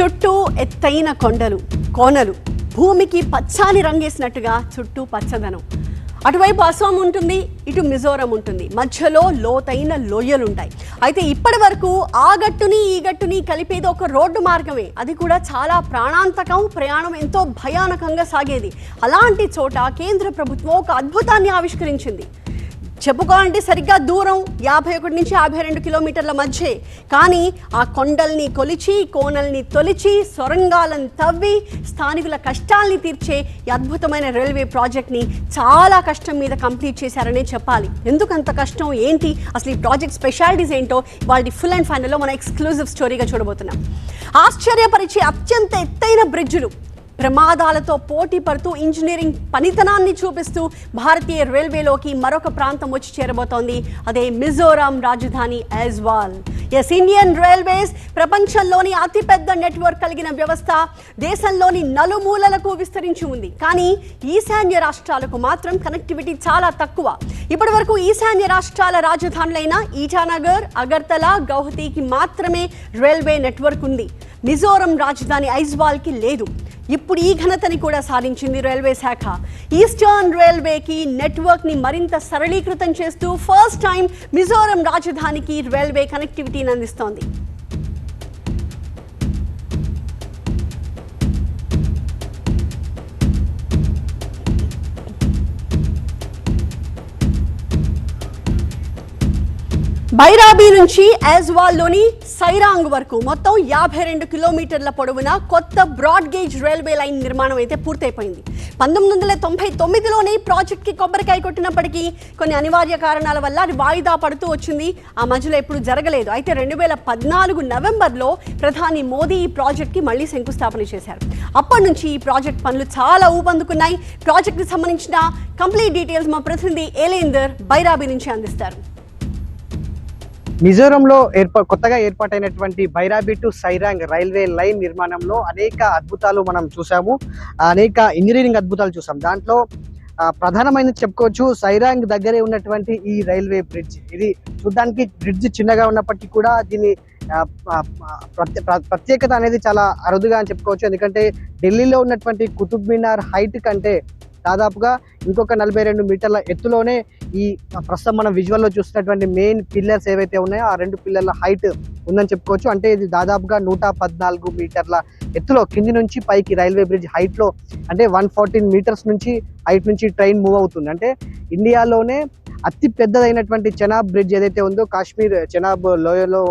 చుట్టూ ఎత్తైన కొండలు కోనలు. భూమికి పచ్చాని రంగేసినట్టుగా చుట్టూ పచ్చదనం. అటువైపు అస్సాం ఉంటుంది ఇటు మిజోరం ఉంటుంది. మధ్యలో లోతైన లోయలుంటాయి. అయితే ఇప్పటి వరకు ఆ గట్టుని ఈ గట్టుని కలిపేది ఒక రోడ్డు మార్గమే. అది కూడా చాలా ప్రాణాంతకం ప్రయాణం ఎంతో భయానకంగా సాగేది. అలాంటి చోట కేంద్ర ప్రభుత్వం ఒక అద్భుతాన్ని ఆవిష్కరించింది. చెప్పుకోవాలంటే సరిగ్గా దూరం యాభై ఒకటి నుంచి యాభై రెండు కిలోమీటర్ల మధ్య. కానీ ఆ కొండల్ని కొలిచి కోనల్ని తొలిచి సొరంగాలను తవ్వి స్థానికుల కష్టాల్ని తీర్చే ఈ అద్భుతమైన రైల్వే ప్రాజెక్ట్ని చాలా కష్టం మీద కంప్లీట్ చేశారనే చెప్పాలి. ఎందుకు అంత కష్టం? ఏంటి? అసలు ఈ ప్రాజెక్ట్ స్పెషాలిటీస్ ఏంటో వాళ్ళ ఫుల్ అండ్ ఫైనల్లో మన ఎక్స్క్లూజివ్ స్టోరీగా చూడబోతున్నాం. ఆశ్చర్యపరిచే అత్యంత ఎత్తైన బ్రిడ్జులు ప్రమాదాలతో పోటీ పడుతూ ఇంజనీరింగ్ పనితనాన్ని చూపిస్తూ భారతీయ రైల్వేలోకి మరొక ప్రాంతం వచ్చి చేరబోతోంది. అదే మిజోరాం రాజధాని ఐజ్వాల్ ఎస్ ఇండియన్ రైల్వేస్ ప్రపంచంలోని అతిపెద్ద నెట్వర్క్ కలిగిన వ్యవస్థ. దేశంలోని నలుమూలలకు విస్తరించి ఉంది. కానీ ఈశాన్య రాష్ట్రాలకు మాత్రం కనెక్టివిటీ చాలా తక్కువ. ఇప్పటి వరకు ఈశాన్య రాష్ట్రాల రాజధానులైన ఈటానగర్ అగర్తల గౌహతికి మాత్రమే రైల్వే నెట్వర్క్ ఉంది. మిజోరం రాజధాని ఐజ్వాల్కి లేదు. ఇప్పుడు ఈ ఘనతని కూడా సాధించింది రైల్వే శాఖ. ఈస్టర్న్ రైల్వేకి నెట్వర్క్ని మరింత సరళీకృతం చేస్తూ ఫస్ట్ టైం మిజోరం రాజధానికి రైల్వే కనెక్టివిటీని అందిస్తోంది. బైరాబీ నుంచి యాజ్వాల్లోని సైరాంగ్ వరకు మొత్తం యాభై రెండు కిలోమీటర్ల పొడవున కొత్త బ్రాడ్ గేజ్ రైల్వే లైన్ నిర్మాణం అయితే పూర్తయిపోయింది. పంతొమ్మిది వందల తొంభై తొమ్మిదిలోనే ప్రాజెక్ట్కి కొబ్బరికాయ కొట్టినప్పటికీ కొన్ని అనివార్య కారణాల వల్ల అది వాయిదా పడుతూ వచ్చింది. ఆ మధ్యలో ఎప్పుడు జరగలేదు. అయితే రెండు వేల పద్నాలుగు నవంబర్లో ప్రధాని మోదీ ఈ ప్రాజెక్ట్కి మళ్ళీ శంకుస్థాపన చేశారు. అప్పటి నుంచి ఈ ప్రాజెక్ట్ పనులు చాలా ఊపందుకున్నాయి. ప్రాజెక్ట్కి సంబంధించిన కంప్లీట్ డీటెయిల్స్ మా ప్రతినిధి ఏలేందర్ బైరాబీ నుంచి అందిస్తారు. మిజోరంలో ఏర్పా కొత్తగా ఏర్పాటైనటువంటి Bairabi to Sairang railway line నిర్మాణంలో అనేక అద్భుతాలు మనం చూసాము అనేక ఇంజనీరింగ్ అద్భుతాలు చూసాం దాంట్లో ప్రధానమైనది చెప్పుకోవచ్చు సైరాంగ్ దగ్గరే ఉన్నటువంటి ఈ రైల్వే బ్రిడ్జ్. ఇది చూడ్డానికి బ్రిడ్జ్ చిన్నగా ఉన్నప్పటికీ కూడా దీని ప్రత్యే- ప్ర- ప్రత్యేకత అనేది చాలా అరుదుగా అని చెప్పుకోవచ్చు. ఎందుకంటే ఢిల్లీలో ఉన్నటువంటి కుతుబ్ మినార్ హైట్ కంటే దాదాపుగా ఇంకొక నలభై రెండు మీటర్ల ఎత్తులోనే ఈ ప్రస్తుతం మనం విజువల్లో చూసినటువంటి మెయిన్ పిల్లర్స్ ఏవైతే ఉన్నాయో ఆ రెండు పిల్లర్ల హైట్ ఉందని చెప్పుకోవచ్చు. అంటే ఇది దాదాపుగా నూట పద్నాలుగు మీటర్ల ఎత్తులో కింది నుంచి పైకి రైల్వే బ్రిడ్జ్ హైట్లో అంటే వన్ ఫార్టీన్ మీటర్స్ నుంచి హైట్ నుంచి ట్రైన్ మూవ్ అవుతుంది. అంటే ఇండియాలోనే అతి పెద్దదైనటువంటి చెనాబ్ బ్రిడ్జ్ ఏదైతే ఉందో కాశ్మీర్ చెనాబ్ లోయలో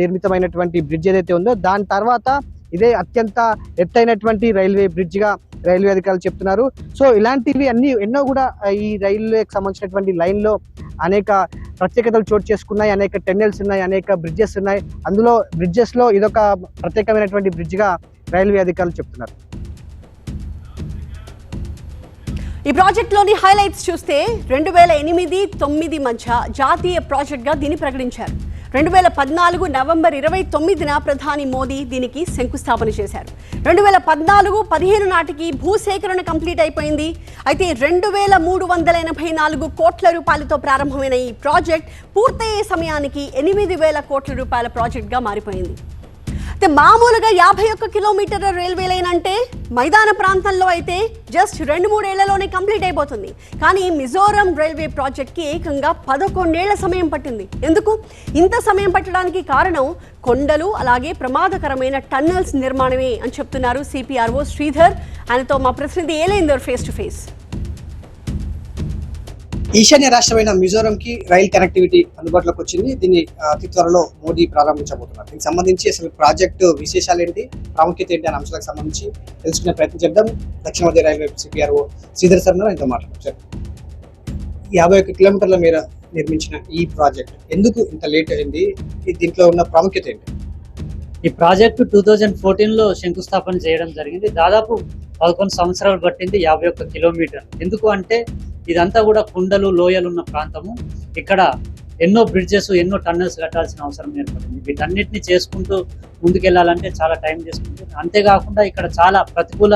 నిర్మితమైనటువంటి బ్రిడ్జ్ ఏదైతే ఉందో దాని తర్వాత ఇదే అత్యంత ఎత్తైనటువంటి రైల్వే బ్రిడ్జ్గా రైల్వే అధికారులు చెప్తున్నారు. సో ఇలాంటివి అన్ని ఎన్నో కూడా ఈ రైల్వేకి సంబంధించినటువంటి లైన్లో అనేక ప్రత్యేకతలు చోటు చేసుకున్నాయి అనేక టెన్నెల్స్ ఉన్నాయి అనేక బ్రిడ్జెస్ ఉన్నాయి. అందులో బ్రిడ్జెస్లో ఇదొక ప్రత్యేకమైనటువంటి బ్రిడ్జ్గా రైల్వే అధికారులు చెప్తున్నారు. ఈ ప్రాజెక్ట్లోని హైలైట్స్ చూస్తే రెండు వేల ఎనిమిది తొమ్మిది మధ్య జాతీయ ప్రాజెక్ట్గా దీన్ని ప్రకటించారు. రెండు వేల పద్నాలుగు నవంబర్ ఇరవై తొమ్మిదిన ప్రధాని మోదీ దీనికి శంకుస్థాపన చేశారు. రెండు వేల పద్నాలుగు పదిహేను నాటికి భూసేకరణ కంప్లీట్ అయిపోయింది. అయితే రెండు వేల మూడు వందల ఎనభై నాలుగు కోట్ల రూపాయలతో ప్రారంభమైన ఈ ప్రాజెక్ట్ పూర్తయ్యే సమయానికి ఎనిమిది వేల కోట్ల రూపాయల ప్రాజెక్ట్గా మారిపోయింది. అయితే మామూలుగా యాభై ఒక్క కిలోమీటర్ల రైల్వే లైన్ అంటే మైదాన ప్రాంతంలో అయితే జస్ట్ రెండు మూడేళ్ళలోనే కంప్లీట్ అయిపోతుంది. కానీ మిజోరం రైల్వే ప్రాజెక్ట్కి ఏకంగా పదకొండేళ్ళ సమయం పట్టింది. ఎందుకు? ఇంత సమయం పట్టడానికి కారణం కొండలు అలాగే ప్రమాదకరమైన టన్నల్స్ నిర్మాణమే అని చెప్తున్నారు సిపిఆర్ఓ శ్రీధర్. ఆయనతో మా ప్రతినిధి ఏలేందర్ ఫేస్ టు ఫేస్ ఈశాన్య రాష్ట్రమైన మిజోరంకి రైల్ కనెక్టివిటీ అందుబాటులోకి వచ్చింది. దీన్ని అతి త్వరలో మోదీ ప్రారంభించబోతున్నారు. దీనికి సంబంధించి అసలు ప్రాజెక్టు విశేషాలు ఏంటి ప్రాముఖ్యత ఏంటి అనే అంశాలకు సంబంధించి తెలుసుకునే ప్రయత్నం చేద్దాం. దక్షిణ మధ్య రైల్వే సిపిఆర్ఓ శ్రీధర్ సార్ ఉన్నారు. ఆయనతో యాభై ఒక్క కిలోమీటర్ల మేర నిర్మించిన ఈ ప్రాజెక్ట్ ఎందుకు ఇంత లేట్ అయింది? దీంట్లో ఉన్న ప్రాముఖ్యత ఏంటి? ఈ ప్రాజెక్టు టూ థౌజండ్ ఫోర్టీన్లో శంకుస్థాపన చేయడం జరిగింది. దాదాపు పదకొండు సంవత్సరాలు పట్టింది యాభై ఒక్క కిలోమీటర్. ఎందుకు అంటే ఇదంతా కూడా కుండలు లోయలు ఉన్న ప్రాంతము. ఇక్కడ ఎన్నో బ్రిడ్జెస్ ఎన్నో టన్నల్స్ కట్టాల్సిన అవసరం ఏర్పడింది. వీటన్నిటిని చేసుకుంటూ ముందుకెళ్ళాలంటే చాలా టైం తీసుకుంటుంది అంతేకాకుండా ఇక్కడ చాలా ప్రతికూల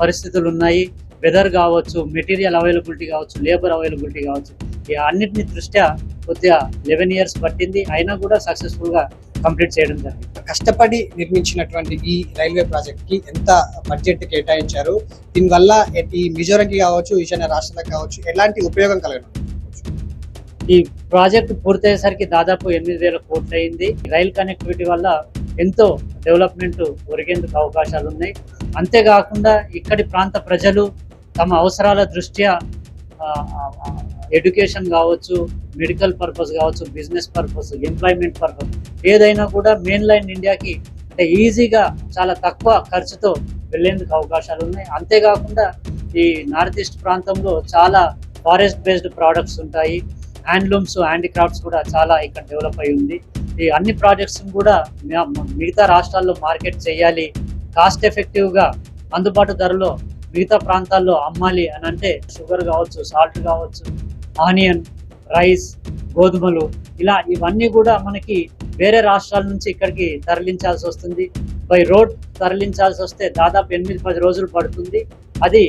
పరిస్థితులు ఉన్నాయి. వెదర్ కావచ్చు మెటీరియల్ అవైలబిలిటీ కావచ్చు లేబర్ అవైలబిలిటీ కావచ్చు. ఈ అన్నిటిని దృష్ట్యా కొద్దిగా లెవెన్ ఇయర్స్ పట్టింది. అయినా కూడా సక్సెస్ఫుల్గా కంప్లీట్ చేయడం జరిగింది. కష్టపడి నిర్మించినటువంటి ఈ రైల్వే ప్రాజెక్ట్కి ఎంత బడ్జెట్ కేటాయించారు? దీనివల్ల ఈ మిజోరంకి కావచ్చు ఈశాన్య రాష్ట్రాలకు కావచ్చు ఎలాంటి ఉపయోగం కలగను ఈ ప్రాజెక్ట్ పూర్తయ్యేసరికి దాదాపు ఎనిమిది వేల కోట్లు అయింది రైల్ కనెక్టివిటీ వల్ల ఎంతో డెవలప్మెంట్ ఒరిగేందుకు అవకాశాలు ఉన్నాయి. అంతేకాకుండా ఇక్కడి ప్రాంత ప్రజలు తమ అవసరాల దృష్ట్యా ఎడ్యుకేషన్ కావచ్చు మెడికల్ పర్పస్ కావచ్చు బిజినెస్ పర్పస్ ఎంప్లాయ్మెంట్ పర్పస్ ఏదైనా కూడా మెయిన్ లైన్ ఇండియాకి అంటే ఈజీగా చాలా తక్కువ ఖర్చుతో వెళ్ళేందుకు అవకాశాలు ఉన్నాయి. అంతేకాకుండా ఈ నార్త్ ఈస్ట్ ప్రాంతంలో చాలా ఫారెస్ట్ బేస్డ్ ప్రోడక్ట్స్ ఉంటాయి. హ్యాండ్లూమ్స్ హ్యాండిక్రాఫ్ట్స్ కూడా చాలా ఇక్కడ డెవలప్ అయి ఉంది. ఈ అన్ని ప్రాజెక్ట్స్ కూడా మిగతా రాష్ట్రాల్లో మార్కెట్ చేయాలి కాస్ట్ ఎఫెక్టివ్గా అందుబాటు ధరలో మిగతా ప్రాంతాల్లో అమ్మాలి అని అంటే షుగర్ కావచ్చు సాల్ట్ కావచ్చు ఆనియన్ రైస్ గోధుమలు ఇలా ఇవన్నీ కూడా మనకి వేరే రాష్ట్రాల నుంచి ఇక్కడికి తరలించాల్సి వస్తుంది. బై రోడ్ తరలించాల్సి వస్తే దాదాపు ఎనిమిది పది రోజులు పడుతుంది. అది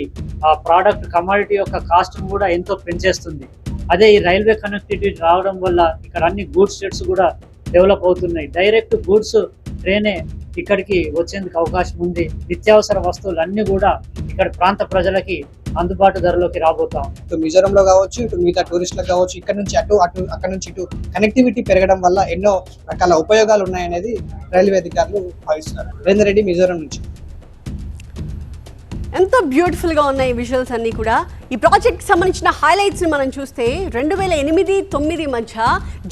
ఆ ప్రోడక్ట్ కమాడిటీ యొక్క కాస్ట్ కూడా ఎంతో పెంచేస్తుంది. అదే ఈ రైల్వే కనెక్టివిటీ రావడం వల్ల ఇక్కడ అన్ని గూడ్స్ షెడ్స్ కూడా డెవలప్ అవుతున్నాయి. డైరెక్ట్ గూడ్స్ ట్రైనే ఇక్కడికి వచ్చేందుకు అవకాశం ఉంది. నిత్యావసర వస్తువులు అన్నీ కూడా ఇక్కడ ప్రాంత ప్రజలకి అందుబాటు ధరలోకి రాబోతా ఇటు మిజోరంలో కావచ్చు ఇటు మిగతా టూరిస్టులకు కావచ్చు ఇక్కడ నుంచి అటు అటు అక్కడ నుంచి ఇటు కనెక్టివిటీ పెరగడం వల్ల ఎన్నో రకాల ఉపయోగాలు ఉన్నాయనేది రైల్వే అధికారులు భావిస్తున్నారు. నరేందర్ రెడ్డి మిజోరం నుంచి. ఎంతో బ్యూటిఫుల్గా ఉన్నాయి విజువల్స్ అన్ని కూడా. ఈ ప్రాజెక్ట్ సంబంధించిన హైలైట్స్ని మనం చూస్తే రెండు వేల ఎనిమిది తొమ్మిది మధ్య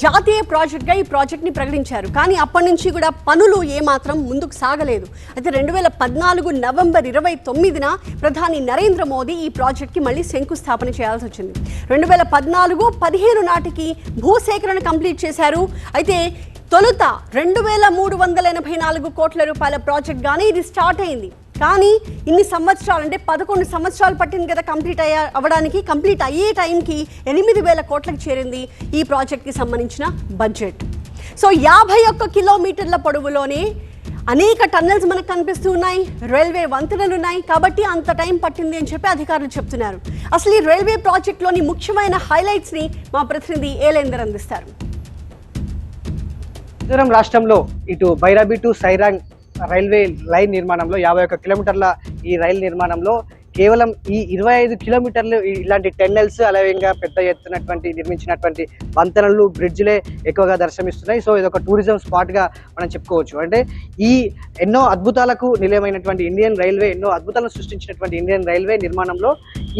జాతీయ ప్రాజెక్ట్గా ఈ ప్రాజెక్ట్ని ప్రకటించారు. కానీ అప్పటి నుంచి కూడా పనులు ఏమాత్రం ముందుకు సాగలేదు. అయితే రెండు వేల పద్నాలుగు నవంబర్ ఇరవై తొమ్మిదిన ప్రధాని నరేంద్ర మోదీ ఈ ప్రాజెక్ట్కి మళ్ళీ శంకుస్థాపన చేయాల్సి వచ్చింది. రెండు వేల పద్నాలుగు పదిహేను నాటికి భూసేకరణ కంప్లీట్ చేశారు. అయితే తొలుత రెండు వేల మూడు వందల ఎనభై నాలుగు కోట్ల రూపాయల ప్రాజెక్ట్ గానే ఇది స్టార్ట్ అయింది. కానీ ఇన్ని సంవత్సరాలు అంటే పదకొండు సంవత్సరాలు పట్టింది కదా కంప్లీట్ అయ్యా అవ్వడానికి కంప్లీట్ అయ్యే టైంకి ఎనిమిది వేల కోట్లకు చేరింది ఈ ప్రాజెక్ట్కి సంబంధించిన బడ్జెట్. సో యాభై ఒక్క కిలోమీటర్ల పొడవులోనే అనేక టన్నెల్స్ మనకు కనిపిస్తూ ఉన్నాయి రైల్వే వంతెనలు ఉన్నాయి కాబట్టి అంత టైం పట్టింది అని చెప్పి అధికారులు చెప్తున్నారు. అసలు ఈ రైల్వే ప్రాజెక్ట్లోని ముఖ్యమైన హైలైట్స్ని మా ప్రతినిధి ఏలేందర్ అందిస్తారు. మిజోరం రాష్ట్రంలో ఇటు Bairabi to Sairang railway line నిర్మాణంలో యాభై ఒక్క కిలోమీటర్ల ఈ రైలు నిర్మాణంలో కేవలం ఈ ఇరవై ఐదు కిలోమీటర్లు ఇలాంటి టెన్నెల్స్ అలాగే పెద్ద ఎత్తునటువంటి నిర్మించినటువంటి వంతెనలు బ్రిడ్జ్లే ఎక్కువగా దర్శనమిస్తున్నాయి. సో ఇది ఒక టూరిజం స్పాట్గా మనం చెప్పుకోవచ్చు. అంటే ఈ ఎన్నో అద్భుతాలకు నిలయమైనటువంటి ఇండియన్ రైల్వే ఎన్నో అద్భుతాలను సృష్టించినటువంటి ఇండియన్ రైల్వే నిర్మాణంలో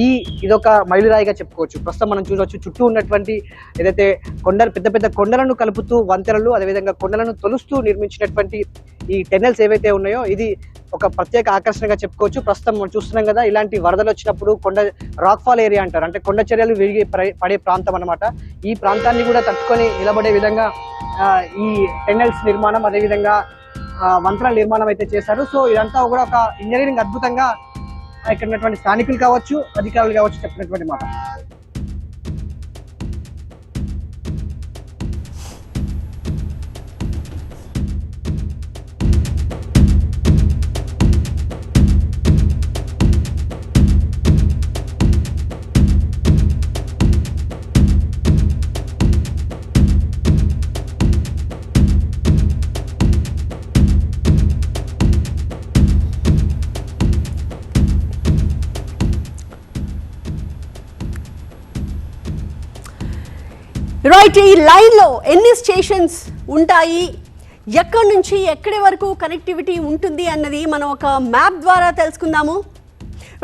ఈ ఇదొక మైలురాయిగా చెప్పుకోవచ్చు. ప్రస్తుతం మనం చూడవచ్చు చుట్టూ ఉన్నటువంటి ఏదైతే కొండలు పెద్ద పెద్ద కొండలను కలుపుతూ వంతెనలు అదేవిధంగా కొండలను తొలుస్తూ నిర్మించినటువంటి ఈ టెన్నెల్స్ ఏవైతే ఉన్నాయో ఇది ఒక ప్రత్యేక ఆకర్షణగా చెప్పుకోవచ్చు. ప్రస్తుతం మనం చూస్తున్నాం కదా ఇలాంటి వరదలు వచ్చినప్పుడు కొండ రాక్ ఫాల్ ఏరియా అంటారు. అంటే కొండ చర్యలు విరిగి పడే- పడే ప్రాంతం అన్నమాట. ఈ ప్రాంతాన్ని కూడా తట్టుకొని నిలబడే విధంగా ఈ టెనల్స్ నిర్మాణం అదేవిధంగా ఆ, నిర్మాణం అయితే చేశారు. సో ఇదంతా కూడా ఒక ఇంజనీరింగ్ అద్భుతంగా ఇక్కడ ఉన్నటువంటి స్థానికులు కావచ్చు అధికారులు కావచ్చు చెప్పినటువంటి మాట. రైట్ ఈ లైన్లో ఎన్ని స్టేషన్స్ ఉంటాయి? ఎక్కడి నుంచి ఎక్కడి వరకు కనెక్టివిటీ ఉంటుంది అన్నది మనం ఒక మ్యాప్ ద్వారా తెలుసుకుందాము.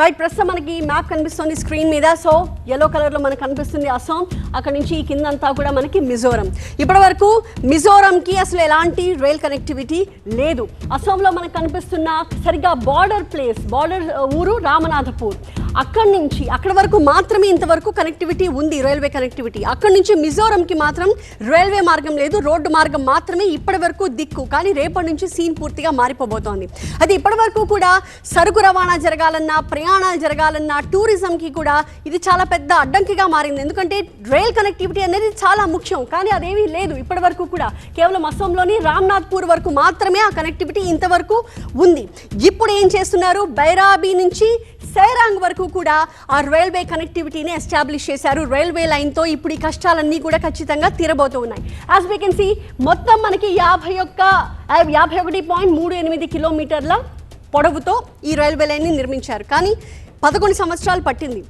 రైట్ ప్రస్తుతం మనకి మ్యాప్ కనిపిస్తుంది స్క్రీన్ మీద. సో ఎల్లో కలర్లో మనకు కనిపిస్తుంది అస్సాం. అక్కడ నుంచి ఈ కిందంతా కూడా మనకి మిజోరం. ఇప్పటి వరకు మిజోరంకి అసలు ఎలాంటి రైల్ కనెక్టివిటీ లేదు. అస్సాంలో మనకు కనిపిస్తున్న సరిగ్గా బార్డర్ ప్లేస్ బార్డర్ ఊరు రామనాథపూర్. అక్కడి నుంచి అక్కడ వరకు మాత్రమే ఇంతవరకు కనెక్టివిటీ ఉంది రైల్వే కనెక్టివిటీ అక్కడి నుంచి మిజోరంకి మాత్రం రైల్వే మార్గం లేదు రోడ్డు మార్గం మాత్రమే ఇప్పటి వరకు దిక్కు. కానీ రేపటి నుంచి సీన్ పూర్తిగా మారిపోబోతోంది. అది ఇప్పటి వరకు కూడా సరుకు రవాణా జరగాలన్నా ప్రయాణాలు జరగాలన్నా టూరిజంకి కూడా ఇది చాలా పెద్ద అడ్డంకిగా మారింది. ఎందుకంటే రైల్ కనెక్టివిటీ అనేది చాలా ముఖ్యం. కానీ అదేమీ లేదు ఇప్పటి వరకు కూడా. కేవలం అస్సాంలోని రామ్నాథ్పూర్ వరకు మాత్రమే ఆ కనెక్టివిటీ ఇంతవరకు ఉంది. ఇప్పుడు ఏం చేస్తున్నారు? బైరాబీ నుంచి సైరాంగ్ వరకు వరకు కూడా ఆ రైల్వే కనెక్టివిటీని ఎస్టాబ్లిష్ చేశారు. రైల్వే లైన్తో ఇప్పుడు ఈ కష్టాలన్నీ కూడా ఖచ్చితంగా తీరబోతూ ఉన్నాయి. యాజ్ వీ కెన్ సీ మొత్తం మనకి యాభై ఒక్క యాభై ఒకటి పాయింట్ మూడు ఎనిమిది కిలోమీటర్ల పొడవుతో ఈ రైల్వే లైన్ని నిర్మించారు. కానీ పదకొండు సంవత్సరాలు పట్టింది.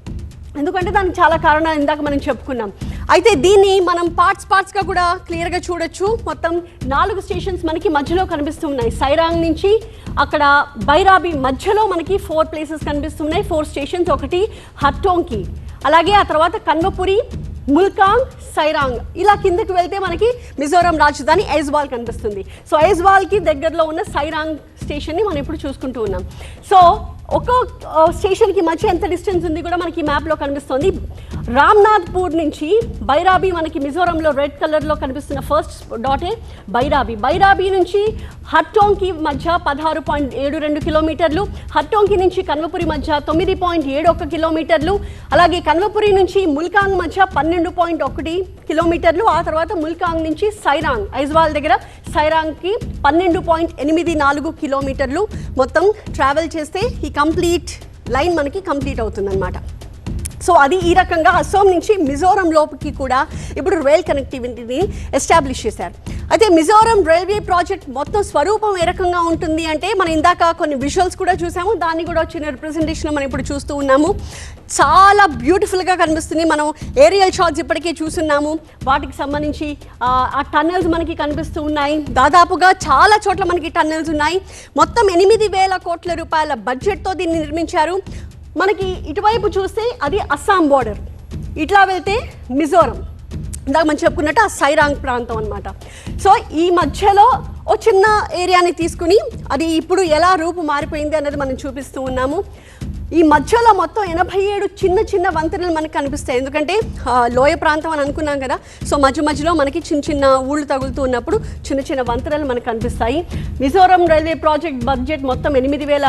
ఎందుకంటే దానికి చాలా కారణాలు ఇందాక మనం చెప్పుకున్నాం. అయితే దీన్ని మనం పార్ట్స్ పార్ట్స్గా కూడా క్లియర్గా చూడొచ్చు. మొత్తం నాలుగు స్టేషన్స్ మనకి మధ్యలో కనిపిస్తున్నాయి. సైరాంగ్ నుంచి అక్కడ బైరాబి మధ్యలో మనకి ఫోర్ ప్లేసెస్ కనిపిస్తున్నాయి. ఫోర్ స్టేషన్స్ ఒకటి హట్టోంకి అలాగే ఆ తర్వాత కన్వపురి ముల్కాంగ్ సైరాంగ్ ఇలా కిందకి వెళ్తే మనకి మిజోరాం రాజధాని ఐజ్వాల్ కనిపిస్తుంది. సో ఐజ్వాల్కి దగ్గరలో ఉన్న సైరాంగ్ స్టేషన్ని మనం ఇప్పుడు చూసుకుంటూ ఉన్నాం. సో ఒక్కో స్టేషన్కి మధ్య ఎంత డిస్టెన్స్ ఉంది కూడా మనకి మ్యాప్లో కనిపిస్తుంది. రామ్నాథ్పూర్ నుంచి బైరాబి మనకి మిజోరంలో రెడ్ కలర్లో కనిపిస్తున్న ఫస్ట్ డాటే బైరాబి. బైరాబి నుంచి హట్టోంకి మధ్య పదహారు పాయింట్ ఏడు రెండు కిలోమీటర్లు హట్టోంకి నుంచి కన్వపురి మధ్య తొమ్మిది పాయింట్ ఏడు ఒక కిలోమీటర్లు అలాగే కన్వపురి నుంచి ముల్కాంగ్ మధ్య పన్నెండు పాయింట్ ఒకటి కిలోమీటర్లు ఆ తర్వాత ముల్కాంగ్ నుంచి సైరాంగ్ ఐజ్వాల్ దగ్గర సైరాంగ్కి పన్నెండు పాయింట్ ఎనిమిది నాలుగు కిలోమీటర్లు మొత్తం ట్రావెల్ చేస్తే ఈ కంప్లీట్ లైన్ మనకి కంప్లీట్ అవుతుందన్నమాట. సో అది ఈ రకంగా అసోం నుంచి మిజోరం లోపుకి కూడా ఇప్పుడు రైల్ కనెక్టివిటీని ఎస్టాబ్లిష్ చేశారు. అయితే మిజోరం రైల్వే ప్రాజెక్ట్ మొత్తం స్వరూపం ఏ రకంగా ఉంటుంది అంటే మనం ఇందాక కొన్ని విజువల్స్ కూడా చూసాము. దాన్ని కూడా వచ్చిన రిప్రజెంటేషన్ మనం ఇప్పుడు చూస్తూ ఉన్నాము. చాలా బ్యూటిఫుల్గా కనిపిస్తుంది. మనం ఏరియల్ షాట్స్ ఇప్పటికే చూస్తున్నాము. వాటికి సంబంధించి ఆ, టన్నెల్స్ మనకి కనిపిస్తూ ఉన్నాయి. దాదాపుగా చాలా చోట్ల మనకి టన్నెల్స్ ఉన్నాయి. మొత్తం ఎనిమిది వేల కోట్ల రూపాయల బడ్జెట్తో దీన్ని నిర్మించారు. మనకి ఇటువైపు చూస్తే అది అస్సాం బార్డర్ ఇట్లా వెళ్తే మిజోరం. ఇందాక మనం చెప్పుకున్నట్టు ఆ సైరాంగ్ ప్రాంతం అనమాట సో ఈ మధ్యలో ఓ చిన్న ఏరియాని తీసుకుని అది ఇప్పుడు ఎలా రూపు మారిపోయింది అనేది మనం చూపిస్తూ ఉన్నాము. ఈ మధ్యలో మొత్తం ఎనభై ఏడు చిన్న చిన్న వంతెనలు మనకు కనిపిస్తాయి. ఎందుకంటే లోయ ప్రాంతం అని అనుకున్నాం కదా. సో మధ్య మధ్యలో మనకి చిన్న చిన్న ఊళ్ళు తగులుతూ ఉన్నప్పుడు చిన్న చిన్న వంతెనలు మనకు కనిపిస్తాయి. మిజోరం రైల్వే ప్రాజెక్ట్ బడ్జెట్ మొత్తం ఎనిమిది వేల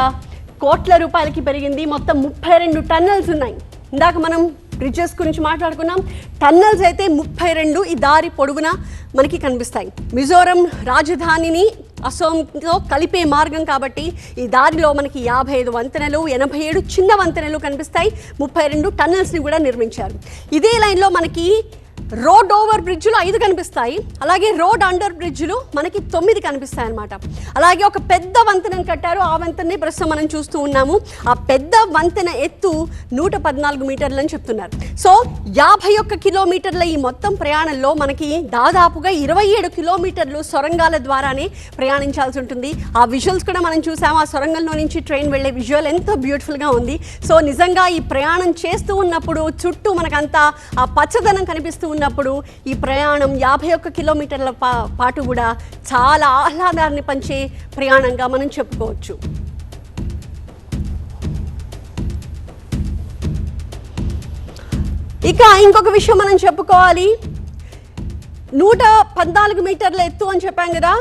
కోట్ల రూపాయలకి పెరిగింది. మొత్తం ముప్పై రెండు టన్నెల్స్ ఉన్నాయి. ఇందాక మనం బ్రిడ్జెస్ గురించి మాట్లాడుకున్నాం. టన్నెల్స్ అయితే ముప్పై రెండు ఈ దారి పొడవునా మనకి కనిపిస్తాయి. మిజోరం రాజధానిని అసోంతో కలిపే మార్గం కాబట్టి ఈ దారిలో మనకి యాభై ఐదు వంతెనలు ఎనభై ఏడు చిన్న వంతెనలు కనిపిస్తాయి. ముప్పై రెండు టన్నెల్స్ని కూడా నిర్మించారు. ఇదే లైన్లో మనకి రోడ్ ఓవర్ బ్రిడ్జ్లు ఐదు కనిపిస్తాయి. అలాగే రోడ్ అండర్ బ్రిడ్జ్లు మనకి తొమ్మిది కనిపిస్తాయి అన్నమాట అలాగే ఒక పెద్ద వంతెనను కట్టారు. ఆ వంతెనని ప్రస్తుతం మనం చూస్తూ ఉన్నాము. ఆ పెద్ద వంతెన ఎత్తు నూట పద్నాలుగు మీటర్లు అని చెప్తున్నారు. సో యాభై ఒక్క కిలోమీటర్ల ఈ మొత్తం ప్రయాణంలో మనకి దాదాపుగా ఇరవై ఏడు కిలోమీటర్లు సొరంగాల ద్వారానే ప్రయాణించాల్సి ఉంటుంది. ఆ విజువల్స్ కూడా మనం చూసాము. ఆ సొరంగంలో నుంచి ట్రైన్ వెళ్ళే విజువల్ ఎంతో బ్యూటిఫుల్గా ఉంది. సో నిజంగా ఈ ప్రయాణం చేస్తూ ఉన్నప్పుడు చుట్టూ మనకంతా ఆ పచ్చదనం కనిపిస్తూ చేసినప్పుడు ఈ ప్రయాణం యాభై ఒక్క కిలోమీటర్ల పా పాటు కూడా చాలా ఆహ్లాదాన్ని పంచే ప్రయాణంగా మనం చెప్పుకోవచ్చు. ఇక ఇంకొక విషయం మనం చెప్పుకోవాలి. నూట పద్నాలుగు మీటర్ల ఎత్తు అని చెప్పాం కదా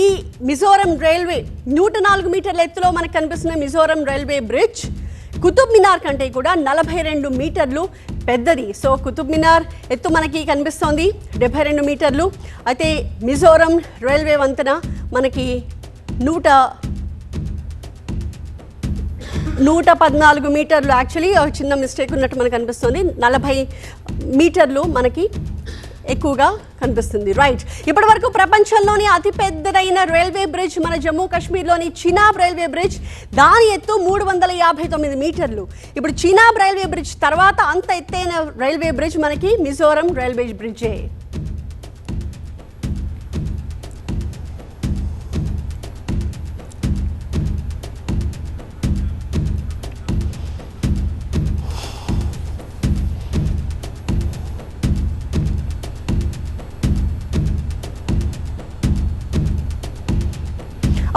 ఈ మిజోరం రైల్వే నూట నాలుగు మీటర్ల ఎత్తులో మనకు కనిపిస్తున్న మిజోరం రైల్వే బ్రిడ్జ్ కుతుబ్ మినార్ కంటే కూడా నలభై రెండు మీటర్లు పెద్దది. సో కుతుబ్ మినార్ ఎత్తు మనకి కనిపిస్తోంది. డెబ్బై రెండు మీటర్లు. అయితే మిజోరం రైల్వే వంతెన మనకి నూట నూట పద్నాలుగు మీటర్లు. యాక్చువల్లీ చిన్న మిస్టేక్ ఉన్నట్టు మనకు అనిపిస్తుంది నలభై మీటర్లు మనకి ఎక్కువగా కనిపిస్తుంది. రైట్ ఇప్పటి వరకు ప్రపంచంలోని అతి పెద్దదైన రైల్వే బ్రిడ్జ్ మన జమ్మూ కాశ్మీర్లోని చినాబ్ రైల్వే బ్రిడ్జ్ దాని ఎత్తు మూడు వందల యాభై తొమ్మిది మీటర్లు. ఇప్పుడు చినాబ్ రైల్వే బ్రిడ్జ్ తర్వాత అంత ఎత్తైన రైల్వే బ్రిడ్జ్ మనకి మిజోరం రైల్వే బ్రిడ్జే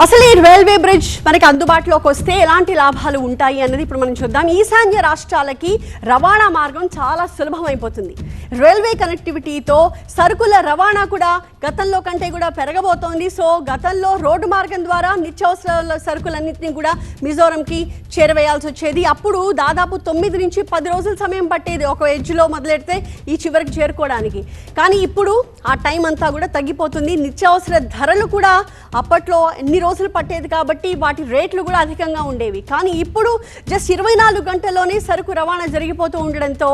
అసలు ఈ రైల్వే బ్రిడ్జ్ మనకి అందుబాటులోకి వస్తే ఎలాంటి లాభాలు ఉంటాయి అన్నది ఇప్పుడు మనం చూద్దాం. ఈశాన్య రాష్ట్రాలకి రవాణా మార్గం చాలా సులభం అయిపోతుంది రైల్వే కనెక్టివిటీతో సరుకుల రవాణా కూడా గతంలో కంటే కూడా పెరగబోతోంది. సో గతంలో రోడ్డు మార్గం ద్వారా నిత్యావసరాల సరుకులన్నింటినీ కూడా మిజోరంకి చేరవేయాల్సి వచ్చేది. అప్పుడు దాదాపు తొమ్మిది నుంచి పది రోజుల సమయం పట్టేది ఒక ఎడ్జ్లో మొదలెడితే ఈ చివరికి చేరుకోవడానికి. కానీ ఇప్పుడు ఆ టైం అంతా కూడా తగ్గిపోతుంది. నిత్యావసర ధరలు కూడా అప్పట్లో ఎన్ని రోజులు పట్టేది కాబట్టి వాటి రేట్లు కూడా అధికంగా ఉండేవి. కానీ ఇప్పుడు జస్ట్ ఇరవై నాలుగు గంటల్లోనే సరుకు రవాణా జరిగిపోతూ ఉండడంతో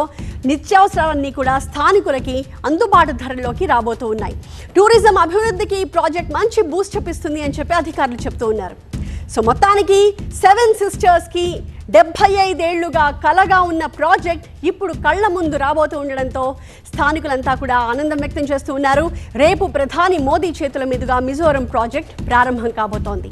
నిత్యావసరాలన్నీ కూడా స్థానికులకి అందుబాటు ధరల్లోకి రాబోతూ ఉన్నాయి. టూరిజం అభివృద్ధికి ఈ ప్రాజెక్ట్ మంచి బూస్ట్ ఇస్తుంది అని చెప్పి అధికారులు చెప్తూ ఉన్నారు. సో మొత్తానికి సెవెన్ సిస్టర్స్కి డెబ్బై ఐదేళ్ళుగా కలగా ఉన్న ప్రాజెక్ట్ ఇప్పుడు కళ్ళ ముందు రాబోతూ ఉండడంతో స్థానికులంతా కూడా ఆనందం వ్యక్తం చేస్తూ ఉన్నారు. రేపు ప్రధాని మోదీ చేతుల మీదుగా మిజోరం ప్రాజెక్ట్ ప్రారంభం కాబోతోంది.